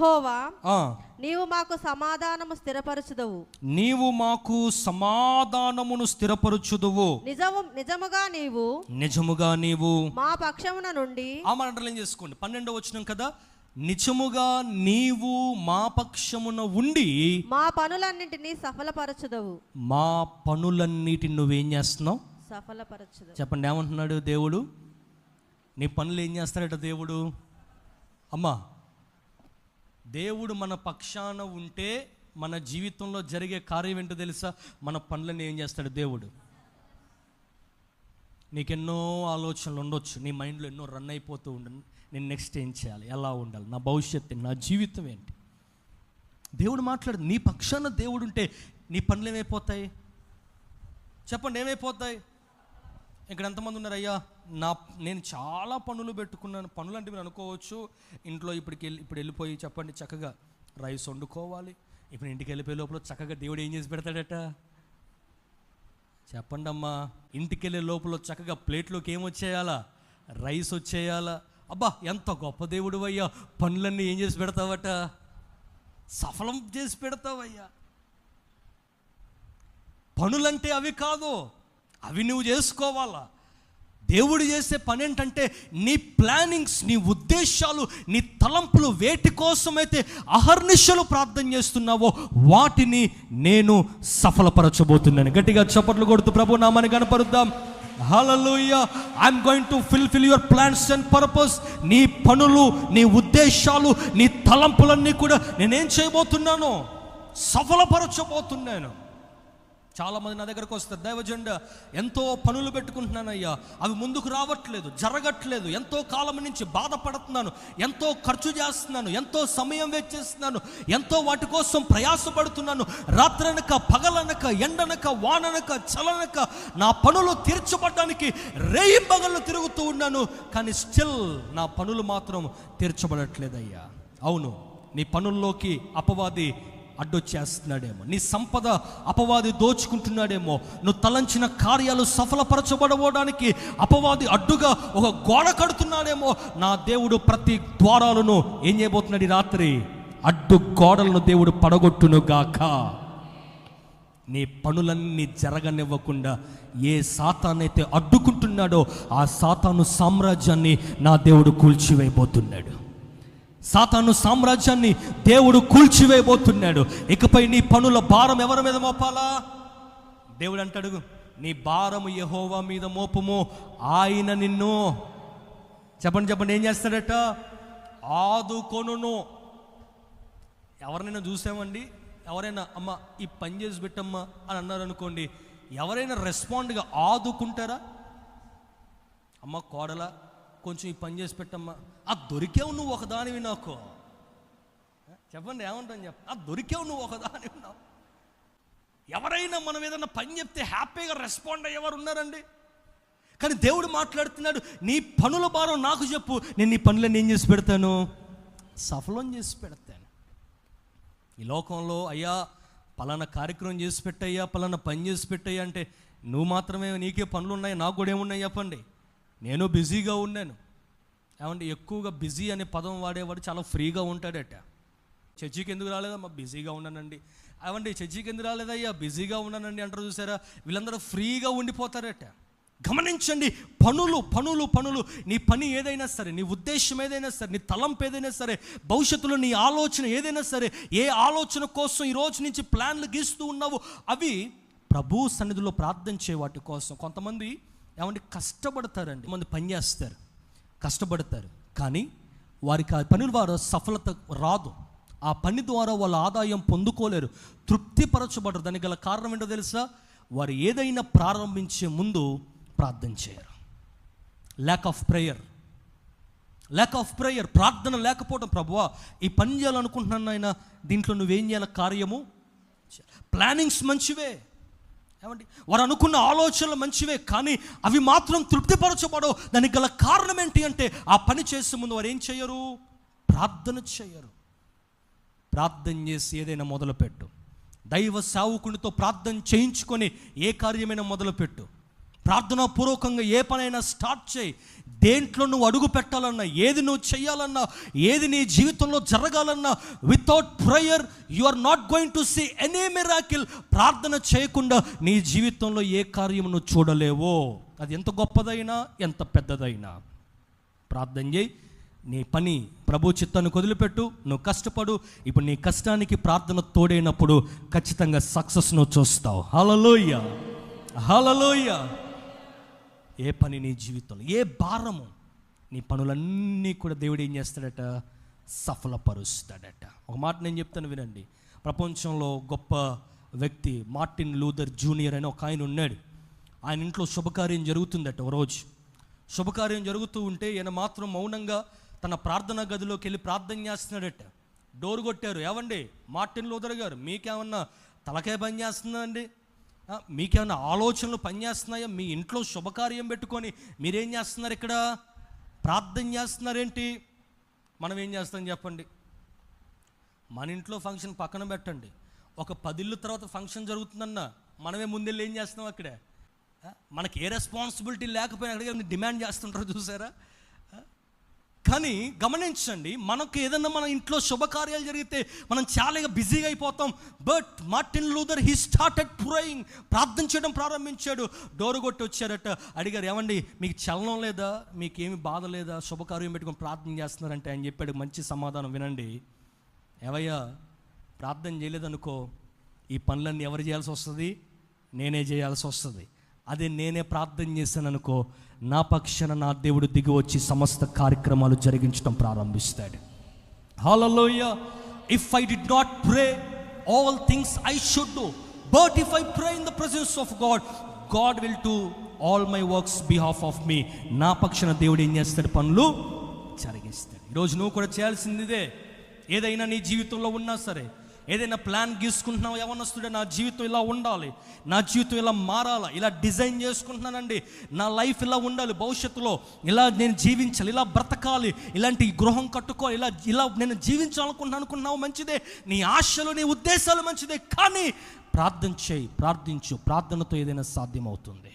యెహోవా నీవు మాకు సమాధానము స్థిరపరచుదవు. నీవు మాకు సమాధానమును స్థిరపరచుదువు. నిజము నిజముగా నీవు నిజముగా నీవు మా పక్షమున నుండి ఆ అండర్లైన్ చేసుకోండి. పన్నెండో వచ్చినాం కదా? నిజముగా నీవు మా పక్షమున ఉండి మా పనులన్నింటినీ సఫలపరచుదవు. మా పనులన్నిటిని నువ్వేం చేస్తున్నావు? సఫలపరచుదవు. చెప్పండి ఏమంటున్నాడు దేవుడు? నీ పనులు ఏం చేస్తాడట దేవుడు? అమ్మా దేవుడు మన పక్షాన ఉంటే మన జీవితంలో జరిగే కార్యం ఏంటో తెలుసా? మన పనులను ఏం చేస్తాడు దేవుడు? నీకెన్నో ఆలోచనలు ఉండొచ్చు. నీ మైండ్లో ఎన్నో రన్ అయిపోతూ ఉండు. నేను నెక్స్ట్ ఏం చేయాలి? ఎలా ఉండాలి? నా భవిష్యత్తు నా జీవితం ఏంటి? దేవుడు మాట్లాడు నీ పక్షాన దేవుడు ఉంటే నీ పనులు ఏమైపోతాయి? చెప్పండి ఏమైపోతాయి? ఇక్కడ ఎంతమంది ఉన్నారు? అయ్యా నా నేను చాలా పనులు పెట్టుకున్నాను. పనులు అంటే మీరు అనుకోవచ్చు ఇంట్లో ఇప్పటికి వెళ్ళి ఇప్పుడు వెళ్ళిపోయి చెప్పండి చక్కగా రైస్ వండుకోవాలి. ఇప్పుడు ఇంటికి వెళ్ళిపోయే లోపల చక్కగా దేవుడు ఏం చేసి పెడతాడట? చెప్పండి అమ్మా ఇంటికి వెళ్ళే లోపల చక్కగా ప్లేట్లోకి ఏం వచ్చేయాలా? రైస్ వచ్చేయాలా? అబ్బా ఎంత గొప్ప దేవుడు అయ్యా. పనులన్నీ ఏం చేసి పెడతావట? సఫలం చేసి పెడతావయ్యా. పనులంటే అవి కాదు అవి నువ్వు చేసుకోవాలా? దేవుడు చేసే పని ఏంటంటే నీ ప్లానింగ్స్ నీ ఉద్దేశాలు నీ తలంపులు వేటి కోసమైతే అహర్నిశలు ప్రార్థన చేస్తున్నావో వాటిని నేను సఫలపరచబోతున్నాను. గట్టిగా చప్పట్లు కొడుతూ ప్రభు నామని కనపరుద్దాం. Hallelujah I'm going to fulfil your plans and purpose నీ పనులు నీ ఉద్దేశాలు నీ తలంపులన్నీ కూడా నేనేం చేయబోతున్నాను సఫలపరచబోతున్నాను. చాలా మంది నా దగ్గరకు వస్తారు దైవజెండ ఎంతో పనులు పెట్టుకుంటున్నానయ్యా. అవి ముందుకు రావట్లేదు జరగట్లేదు. ఎంతో కాలం నుంచి బాధపడుతున్నాను ఎంతో ఖర్చు చేస్తున్నాను ఎంతో సమయం వెచ్చిస్తున్నాను ఎంతో వాటి కోసం ప్రయాసపడుతున్నాను. రాత్రనక పగలనక ఎండనక వాననక చలనక నా పనులు తీర్చబడడానికి రేయి పగళ్ళు తిరుగుతూ ఉన్నాను కానీ స్టిల్ నా పనులు మాత్రం తీర్చబడట్లేదయ్యా. అవును నీ పనుల్లోకి అపవాది అడ్డొచ్చేస్తున్నాడేమో. నీ సంపద అపవాది దోచుకుంటున్నాడేమో. నువ్వు తలంచిన కార్యాలు సఫలపరచబడవడానికి అపవాది అడ్డుగా ఒక గోడ కడుతున్నాడేమో. నా దేవుడు ప్రతి ద్వారాలను ఏం చేయబోతున్నాడు ఈ రాత్రి? అడ్డు గోడలను దేవుడు పడగొట్టును గాక నీ పనులన్నీ జరగనివ్వకుండా ఏ సాతానైతే అడ్డుకుంటున్నాడో ఆ సాతాను సామ్రాజ్యాన్ని నా దేవుడు కూల్చివేయబోతున్నాడు. సాతాను సామ్రాజ్యాన్ని దేవుడు కూల్చివేయబోతున్నాడు. ఇకపై నీ పనుల భారం ఎవరి మీద మోపాలా? దేవుడు అంటాడు నీ భారము యహోవా మీద మోపము. ఆయన నిన్ను. చెప్పండి చెప్పండి ఏం చేస్తాడట? ఆదుకొనును. ఎవరినైనా చూసామండి? ఎవరైనా అమ్మ ఈ పని చేసి పెట్టమ్మా అని అన్నారు అనుకోండి ఎవరైనా రెస్పాండ్గా ఆదుకుంటారా? అమ్మ కోడల కొంచెం ఈ పని చేసి పెట్టమ్మా. ఆ దొరికావు నువ్వు ఒకదానివి నాకు. చెప్పండి ఏమంటాను చెప్ప. ఆ దొరికావు నువ్వు ఒకదానివి నాకు. ఎవరైనా మనం ఏదైనా పని చెప్తే హ్యాపీగా రెస్పాండ్ అయ్యేవారు ఉన్నారండి? కానీ దేవుడు మాట్లాడుతున్నాడు నీ పనుల భారం నాకు చెప్పు నేను నీ పనులను ఏం చేసి పెడతాను? సఫలం చేసి పెడతాను. ఈ లోకంలో అయ్యా పలానా కార్యక్రమం చేసి పెట్టయ్యా పలానా పని చేసి పెట్టయ్యా అంటే నువ్వు మాత్రమే నీకే పనులు ఉన్నాయి నాకు కూడా ఏమున్నాయి చెప్పండి. నేను బిజీగా ఉన్నాను. ఏమంటే ఎక్కువగా బిజీ అనే పదం వాడేవాడు చాలా ఫ్రీగా ఉంటాడట. చర్చికి ఎందుకు రాలేదమ్మా బిజీగా ఉన్నానండి. అవండి చర్చికి ఎందుకు రాలేదయ్యా బిజీగా ఉన్నానండి అంటారు చూసారా? వీళ్ళందరూ ఫ్రీగా ఉండిపోతారట. గమనించండి పనులు పనులు పనులు. నీ పని ఏదైనా సరే నీ ఉద్దేశం ఏదైనా సరే నీ తలంపు ఏదైనా సరే భవిష్యత్తులో నీ ఆలోచన ఏదైనా సరే ఏ ఆలోచన కోసం ఈ రోజు నుంచి ప్లాన్లు గీస్తూ ఉన్నావు అవి ప్రభు సన్నిధిలో ప్రార్థించే వాటి కోసం. కొంతమంది ఏమంటే కష్టపడతారండి. మంది పని చేస్తారు. కష్టపడతారు. కానీ వారికి ఆ పని ద్వారా సఫలత రాదు. ఆ పని ద్వారా వాళ్ళ ఆదాయం పొందుకోలేరు. తృప్తిపరచబడరు. దానికి గల కారణం ఏంటో తెలుసా? వారు ఏదైనా ప్రారంభించే ముందు ప్రార్థన చేయరు. Lack of prayer lack of prayer ప్రార్థన లేకపోవడం ప్రభువా ఈ పని చేయాలనుకుంటున్నాను ఆయన దీంట్లో నువ్వేం చేయాలి? కార్యము? ప్లానింగ్స్ మంచివే. ఏమండి? వారు అనుకున్న ఆలోచనలు మంచివే కానీ అవి మాత్రం తృప్తిపరచబడవు. దానికి గల కారణం ఏంటి అంటే ఆ పని చేసే ముందు వారు ఏం చేయరు? ప్రార్థన చేయరు. ప్రార్థన చేసి ఏదైనా మొదలుపెట్టు. దైవ సావుకునితో ప్రార్థన చేయించుకొని ఏ కార్యమైనా మొదలుపెట్టు. ప్రార్థన పూర్వకంగా ఏ పనైనా స్టార్ట్ చేయి. దేంట్లో నువ్వు అడుగు పెట్టాలన్నా ఏది నువ్వు చేయాలన్నా ఏది నీ జీవితంలో జరగాలన్నా without prayer you are not going to see any miracle ప్రార్థన చేయకుండా నీ జీవితంలో ఏ కార్యం నువ్వు చూడలేవో. అది ఎంత గొప్పదైనా ఎంత పెద్దదైనా. ప్రార్థన చేయి. నీ పని ప్రభు చిత్తాన్ని వదిలిపెట్టు. నువ్వు కష్టపడు. ఇప్పుడు నీ కష్టానికి ప్రార్థన తోడైనప్పుడు ఖచ్చితంగా సక్సెస్ నువ్వు చూస్తావు. హలలోయ హలలోయ ఏ పని నీ జీవితంలో ఏ భారము నీ పనులన్నీ కూడా దేవుడు ఏం చేస్తాడట? సఫలపరుస్తాడట. ఒక మాట నేను చెప్తాను వినండి. ప్రపంచంలో గొప్ప వ్యక్తి మార్టిన్ లూథర్ జూనియర్ అని ఒక ఆయన ఉన్నాడు. ఆయన ఇంట్లో శుభకార్యం జరుగుతుందట ఒక రోజు. శుభకార్యం జరుగుతూ ఉంటే ఈయన మాత్రం మౌనంగా తన ప్రార్థనా గదిలోకి వెళ్ళి ప్రార్థన చేస్తున్నాడట. డోర్ కొట్టారు. ఏమండి మార్టిన్ లూథర్ గారు మీకేమన్నా తలకాయ పని చేస్తుందా అండి మీకేమైనా ఆలోచనలు పనిచేస్తున్నాయా? మీ ఇంట్లో శుభకార్యం పెట్టుకొని మీరేం చేస్తున్నారు ఇక్కడ? ప్రార్థన చేస్తున్నారేంటి? మనం ఏం చేస్తాం చెప్పండి. మన ఇంట్లో ఫంక్షన్ పక్కన పెట్టండి. ఒక పదిళ్ళు తర్వాత ఫంక్షన్ జరుగుతుందన్న మనమే ముందెళ్ళి ఏం చేస్తున్నాం అక్కడే? మనకి ఏ రెస్పాన్సిబిలిటీ లేకపోయినా అక్కడికి డిమాండ్ చేస్తుంటారు చూసారా? కానీ గమనించండి మనకు ఏదన్నా మన ఇంట్లో శుభకార్యాలు జరిగితే మనం చాలా బిజీగా అయిపోతాం. But Martin Luther he started praying ప్రార్థన చేయడం ప్రారంభించాడు. డోరు కొట్టి వచ్చారట. అడిగారు ఏమండి మీకు చలనం లేదా? మీకు ఏమి బాధ లేదా? శుభకార్యం పెట్టుకొని ప్రార్థన చేస్తున్నారంటే? ఆయన చెప్పాడు. మంచి సమాధానం వినండి. ఏవయ్యా ప్రార్థన చేయలేదనుకో ఈ పనులన్నీ ఎవరు చేయాల్సి వస్తుంది? నేనే చేయాల్సి వస్తుంది. అదే నేనే ప్రార్థన చేశాను అనుకో నా పక్షాన నా దేవుడు దిగి వచ్చి సమస్త కార్యక్రమాలు జరిగించడం ప్రారంభిస్తాడు. Hallelujah if I did not pray all things I should do but if I pray in the presence of God God will do all my works behalf of me నా పక్షాన దేవుడు ఏం చేస్తాడు? పనులు జరిగిస్తాడు. ఈరోజు నువ్వు కూడా చేయాల్సింది ఇదే. ఏదైనా నీ జీవితంలో ఉన్నా సరే ఏదైనా ప్లాన్ గీసుకుంటున్నావు? యవనస్తుడే నా జీవితం ఇలా ఉండాలి నా జీవితం ఇలా మారాలా ఇలా డిజైన్ చేసుకుంటున్నానండి. నా లైఫ్ ఇలా ఉండాలి భవిష్యత్తులో ఇలా నేను జీవించాలి ఇలా బ్రతకాలి ఇలాంటి గృహం కట్టుకోవాలి ఇలా ఇలా నేను జీవించాలనుకుంటున్నాను అనుకున్నావు మంచిదే. నీ ఆశలు నీ ఉద్దేశాలు మంచిదే కానీ ప్రార్థన చేయి ప్రార్థించు ప్రార్థనతో ఏదైనా సాధ్యమవుతుంది.